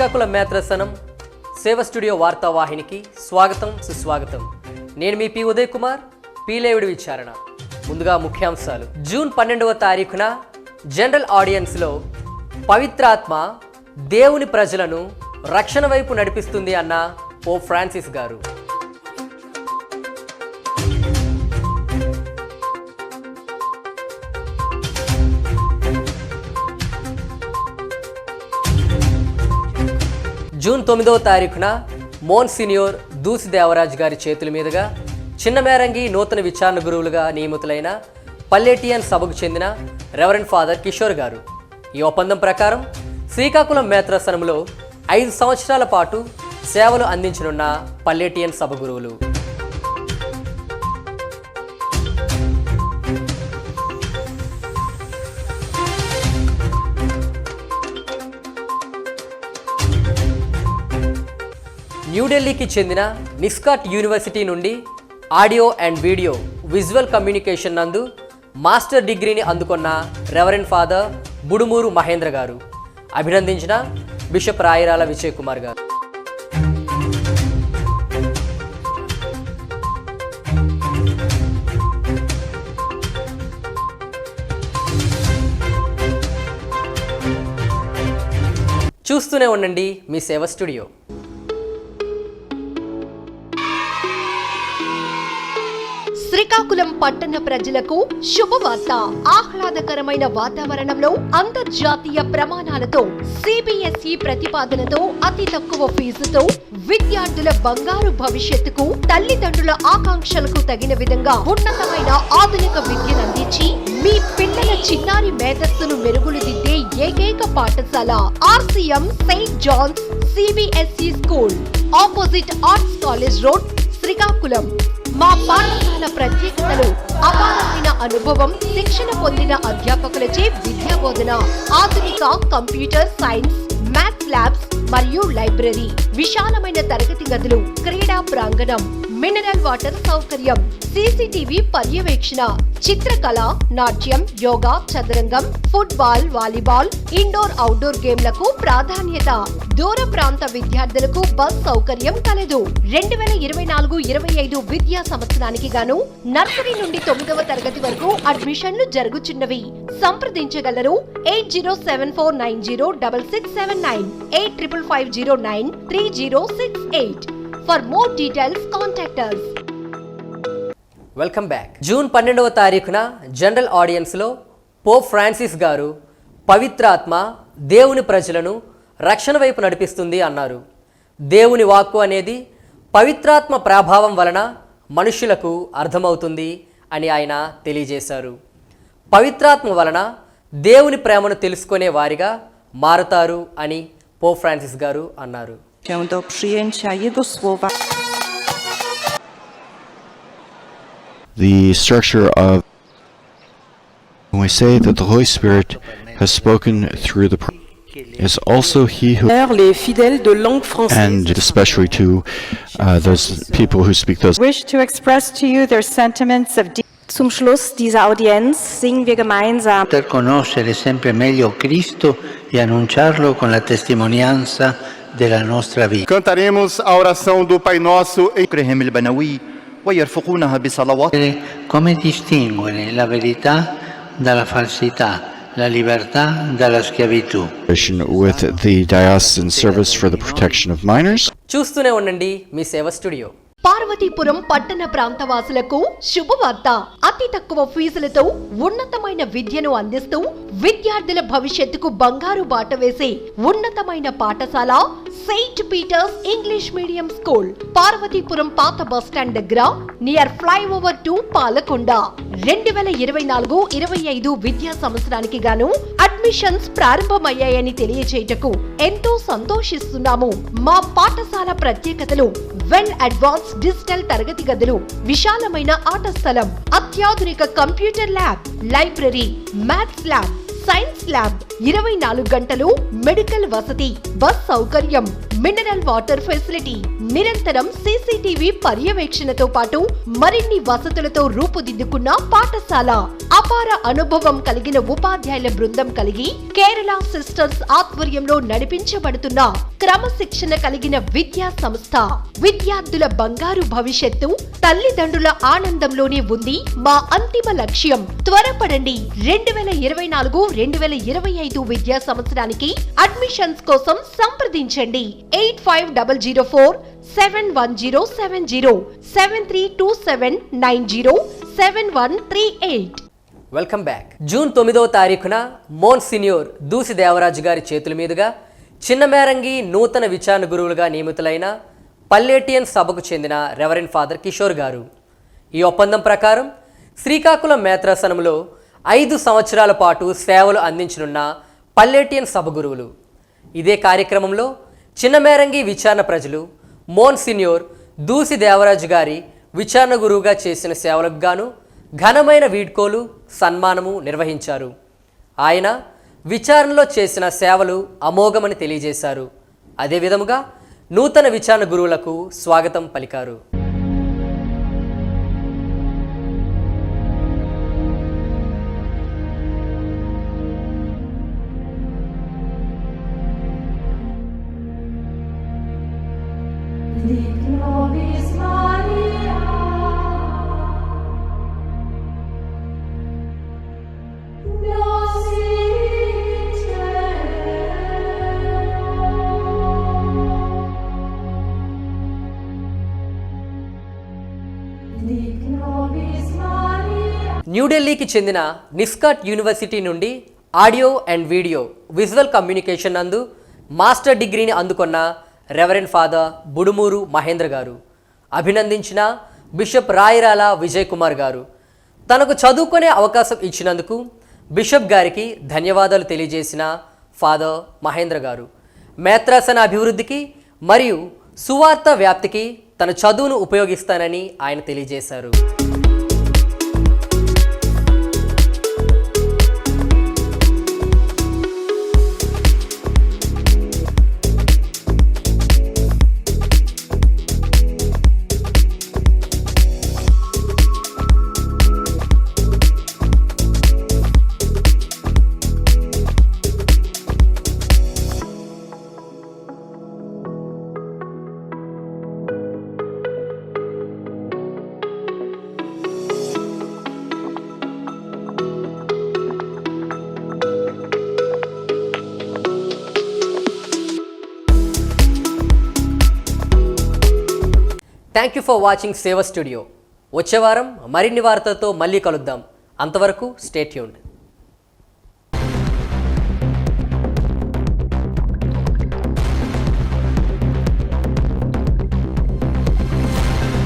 శ్రీకాకుళం మేత్రసనం సేవ స్టూడియో వార్తావాహినికి స్వాగతం సుస్వాగతం. నేను మీ పి ఉదయ్ కుమార్ పీలేవుడి విచారణ. ముందుగా ముఖ్యాంశాలు. జూన్ పన్నెండవ తారీఖున జనరల్ ఆడియన్స్లో పవిత్రాత్మ దేవుని ప్రజలను రక్షణ వైపు నడిపిస్తుంది అన్న ఓ ఫ్రాన్సిస్ గారు. జూన్ తొమ్మిదవ తారీఖున మోన్ సీనియోర్ దూసి దేవరాజ్ గారి చేతుల మీదుగా చిన్నమేరంగి నూతన విచారణ గురువులుగా నియమితులైన పల్లెటియన్ సభకు చెందిన రెవరెండ్ ఫాదర్ కిషోర్ గారు. ఈ ఒప్పందం ప్రకారం శ్రీకాకుళం మేత్రాసనంలో ఐదు సంవత్సరాల పాటు సేవలు అందించనున్న పల్లెటియన్ సభ గురువులు. న్యూఢిల్లీకి చెందిన నిస్కాట్ యూనివర్సిటీ నుండి audio and video visual communication నందు మాస్టర్ డిగ్రీని అందుకున్న రెవరెండ్ ఫాదర్ బుడుమూరు మహేంద్ర గారు. అభినందించిన బిషప్ రాయరాల విజయ్ కుమార్ గారు. చూస్తూనే ఉండండి మీ సేవ స్టూడియో. శ్రీకాకుళం పట్టణ ప్రజలకు శుభవార్త. ఆహ్లాదకరమైన వాతావరణంలో అంతర్జాతీయ ప్రమాణాలతో సిబిఎస్ఈ ప్రతిపాదనతో అతి తక్కువ ఫీజుతో విద్యార్థుల బంగారు భవిష్యత్తుకు తల్లిదండ్రుల ఆకాంక్షలకు తగిన విధంగా ఉన్నతమైన ఆధునిక విద్యను అందించి మీ పిల్లల చిన్నారి మేధస్సును మెరుగులు దిద్దే ఏకైక పాఠశాల RCM Saint John's CBSE school. Opposite arts college road Srikakulam. మా పాఠశాల ప్రత్యేకతలు అపారమైన అనుభవం శిక్షణ పొందిన అధ్యాపకులచే విద్యా బోధన ఆధునిక కంప్యూటర్ సైన్స్ మ్యాథ్స్ ల్యాబ్స్ మరియు లైబ్రరీ విశాలమైన తరగతి గదులు క్రీడా ప్రాంగణం మినరల్ వాటర్ సౌకర్యం సీసీటీవీ పర్యవేక్షణ చిత్రకళ నాట్యం యోగా చదరంగం ఫుట్బాల్ వాలీబాల్ ఇండోర్ అవుట్డోర్ గేమ్లకు ప్రాధాన్యత. దూర ప్రాంత విద్యార్థులకు బస్ సౌకర్యం కలదు. రెండు వేల ఇరవై నాలుగు ఇరవై ఐదు విద్యా సంవత్సరానికి గాను నర్సరీ నుండి తొమ్మిదవ తరగతి వరకు అడ్మిషన్లు జరుగుచున్నవి. సంప్రదించగలరు eight zero seven four nine zero double six seven nine eight triple five zero nine three zero six eight. For more details contact us. Welcome back June పన్నెండవ తారీఖున జనరల్ ఆడియన్స్లో పోప్ ఫ్రాన్సిస్ గారు పవిత్రాత్మ దేవుని ప్రజలను రక్షణ వైపు నడిపిస్తుంది అన్నారు. దేవుని వాక్కు అనేది పవిత్రాత్మ ప్రభావం వలన మనుషులకు అర్థమవుతుంది అని ఆయన తెలియజేశారు. పవిత్రాత్మ వలన దేవుని ప్రేమను తెలుసుకునే వారిగా మారుతారు అని పోప్ ఫ్రాన్సిస్ గారు అన్నారు. Się do przyjęcia Jego słowa. the structure of when we say that the Holy Spirit has spoken through the pro- is also he who les fidèles de langue française and especially to uh, those people who speak those wish to express to you their sentiments of deep Zum Schluss dieser Audienz singen wir gemeinsam poter conoscere sempre meglio Cristo e annunciarlo con la testimonianza della nostra vita. Cantaremos a oração do Pai Nosso em eh, Come distinguere la verità dalla falsità? La libertà dalla schiavitù. With the diocesan service for the protection of minors. చూస్తూనే ఉండండి మీ సేవ studio Parvathipuram పట్టణ ప్రాంతవాసులకు శుభవార్త. అతి తక్కువ ఫీజులతో ఉన్నతమైన విద్యను అందిస్తూ విద్యార్థుల భవిష్యత్తుకు బంగారు బాట వేసే ఉన్నతమైన పాఠశాల saint Peter's English medium school Parvathipuram పాత బస్ స్టాండ్ దగ్గర నియర్ ఫ్లైఓవర్ టు పాలకొండ రెండు వేల ఇరవై నాలుగు ఇరవై ఐదు విద్యా సంవత్సరానికి గాను అడ్మిషన్స్ ప్రారంభమయ్యాయని తెలియచేయటకు ఎంతో సంతోషిస్తున్నాము. మా పాఠశాల ప్రత్యేకతలు వెల్ అడ్వాన్స్ డిజిటల్ తరగతి గదులు విశాలమైన ఆట స్థలం అత్యాధునిక computer lab library maths lab science lab. ఇరవై నాలుగు గంటలు మెడికల్ వసతి బస్ సౌకర్యం. Mineral water facility. నిరంతరం సీసీటీవీ పర్యవేక్షణతో పాటు మరిన్ని వసతులతో రూపుదిద్దుకున్న పాఠశాల. అపార అనుభవం కలిగిన ఉపాధ్యాయుల బృందం కలిగి కేరళ సిస్టర్స్ ఆధ్వర్యంలో నడిపించబడుతున్న క్రమశిక్షణ కలిగిన విద్యా సంస్థ. విద్యార్థుల బంగారు భవిష్యత్తు తల్లిదండ్రుల ఆనందంలోనే ఉంది మా అంతిమ లక్ష్యం. త్వరపడండి. రెండు వేల ఇరవై నాలుగు రెండు వేల ఇరవై ఐదు విద్యా సంవత్సరానికి అడ్మిషన్స్ కోసం సంప్రదించండి. Eight five double zero four seven one zero seven zero seven three two seven nine zero seven one three eight welcome back June తొమ్మిదవ తారీఖున మోన్ సినియోర్ దూసి దేవరాజు గారి చేతుల మీదుగా చిన్నమేరంగి నూతన విచారణ గురువులుగా నియమితులైన పల్లేటియన్ సభకు చెందిన రెవరెండ్ ఫాదర్ కిషోర్ గారు. ఈ ఒప్పందం ప్రకారం శ్రీకాకుళం మేత్రాసనంలో ఐదు సంవత్సరాల పాటు సేవలు అందించనున్న పల్లేటియన్ సభ గురువులు. ఇదే కార్యక్రమంలో చిన్నమేరంగి విచారణ ప్రజలు మోన్ సినియోర్ దూసి దేవరాజు గారి విచారణ గురువుగా చేసిన సేవలకు గాను ఘనమైన వీడ్కోలు సన్మానము నిర్వహించారు. ఆయన విచారణలో చేసిన సేవలు అమోఘమని తెలియజేశారు. అదేవిధముగా నూతన విచారణ గురువులకు స్వాగతం పలికారు. న్యూఢిల్లీకి చెందిన నిస్కాట్ యూనివర్సిటీ నుండి audio and video visual communication నందు మాస్టర్ డిగ్రీని అందుకున్న రెవరెండ్ ఫాదర్ బుడుమూరు మహేంద్ర గారు అభినందించిన బిషప్ రాయరాల విజయ్ కుమార్ గారు. తనకు చదువుకునే అవకాశం ఇచ్చినందుకు బిషప్ గారికి ధన్యవాదాలు తెలియజేసిన ఫాదర్ మహేంద్ర గారు. మేత్రాసన అభివృద్ధికి మరియు సువార్త వ్యాప్తికి తన చదువును ఉపయోగిస్తానని ఆయన తెలియజేశారు. Thank you for watching Seva studio వచ్చే వారం మరిన్ని వార్తలతో మళ్ళీ కలుద్దాం. అంతవరకు స్టేట్యూన్డ్